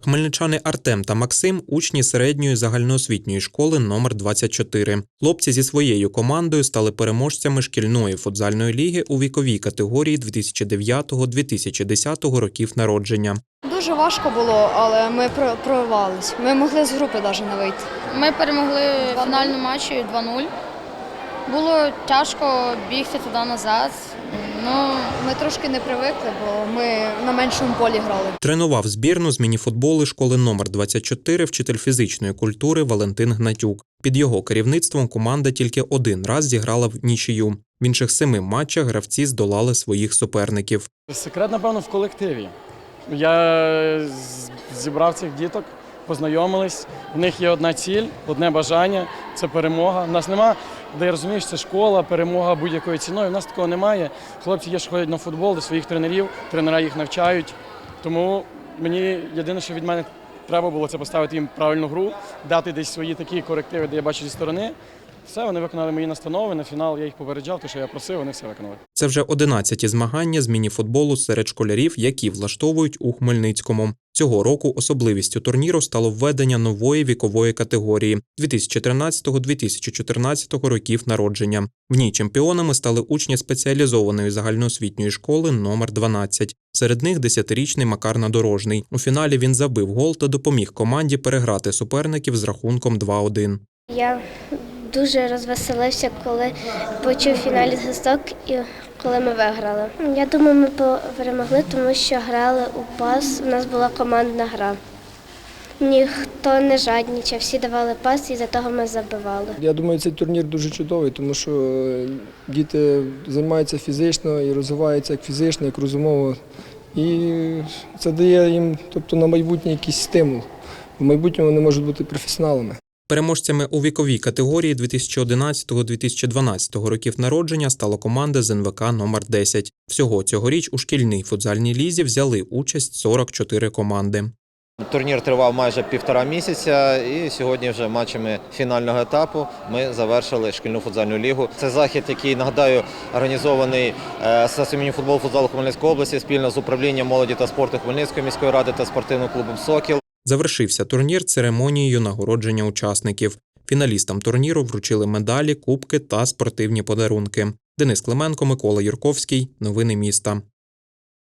Хмельничани Артем та Максим учні середньої загальноосвітньої школи номер 24 Хлопці зі своєю командою стали переможцями шкільної футзальної ліги у віковій категорії 2009-2010 років народження. Дуже важко було, але ми про- прорвались. Ми могли з групи навіть не вийти. Ми перемогли в фінальному матчі 2-0. Було тяжко бігти туди назад. Ну, Ми трошки не привикли, бо ми на меншому полі грали. Тренував збірну з мініфутболу школи номер 24 вчитель фізичної культури Валентин Гнатюк. Під його керівництвом команда тільки один раз зіграла в нічию. В інших семи матчах гравці здолали своїх суперників. Секрет, напевно, в колективі. Я зібрав цих діток, познайомились. В них є одна ціль, одне бажання це перемога. У нас нема, де я розумію, це школа, перемога будь-якою ціною. У нас такого немає. Хлопці є, що ходять на футбол до своїх тренерів, тренера їх навчають. Тому мені єдине, що від мене треба було, це поставити їм правильну гру, дати десь свої такі корективи, де я бачу зі сторони. Все, вони виконали мої настанови. На фінал я їх попереджав, те, що я просив, вони все виконали. Це вже 11-ті змагання з мініфутболу серед школярів, які влаштовують у Хмельницькому. Цього року особливістю турніру стало введення нової вікової категорії 2013-2014 років народження. В ній чемпіонами стали учні спеціалізованої загальноосвітньої школи номер 12. Серед них 10-річний Макар Надорожний. У фіналі він забив гол та допоміг команді переграти суперників з рахунком 2-1. Я дуже розвеселився, коли почув фіналі зв'язок і коли ми виграли. Я думаю, ми перемогли, тому що грали у пас. У нас була командна гра. Ніхто не жадничав, всі давали пас, і за того ми забивали. Я думаю, цей турнір дуже чудовий, тому що е, діти займаються фізично і розвиваються як фізично, як розумово. І це дає їм тобто, на майбутнє якийсь стимул. В майбутньому вони можуть бути професіоналами. Переможцями у віковій категорії 2011-2012 років народження стала команда з НВК номер 10. Всього цьогоріч у шкільній футзальній лізі взяли участь 44 команди. Турнір тривав майже півтора місяця, і сьогодні вже матчами фінального етапу ми завершили шкільну футзальну лігу. Це захід, який нагадаю організований е, Асоціацією футболу футзалу Хмельницької області спільно з управлінням молоді та спорту Хмельницької міської ради та спортивним клубом Сокіл. Завершився турнір церемонією нагородження учасників. Фіналістам турніру вручили медалі, кубки та спортивні подарунки. Денис Клименко, Микола Юрковський. Новини міста.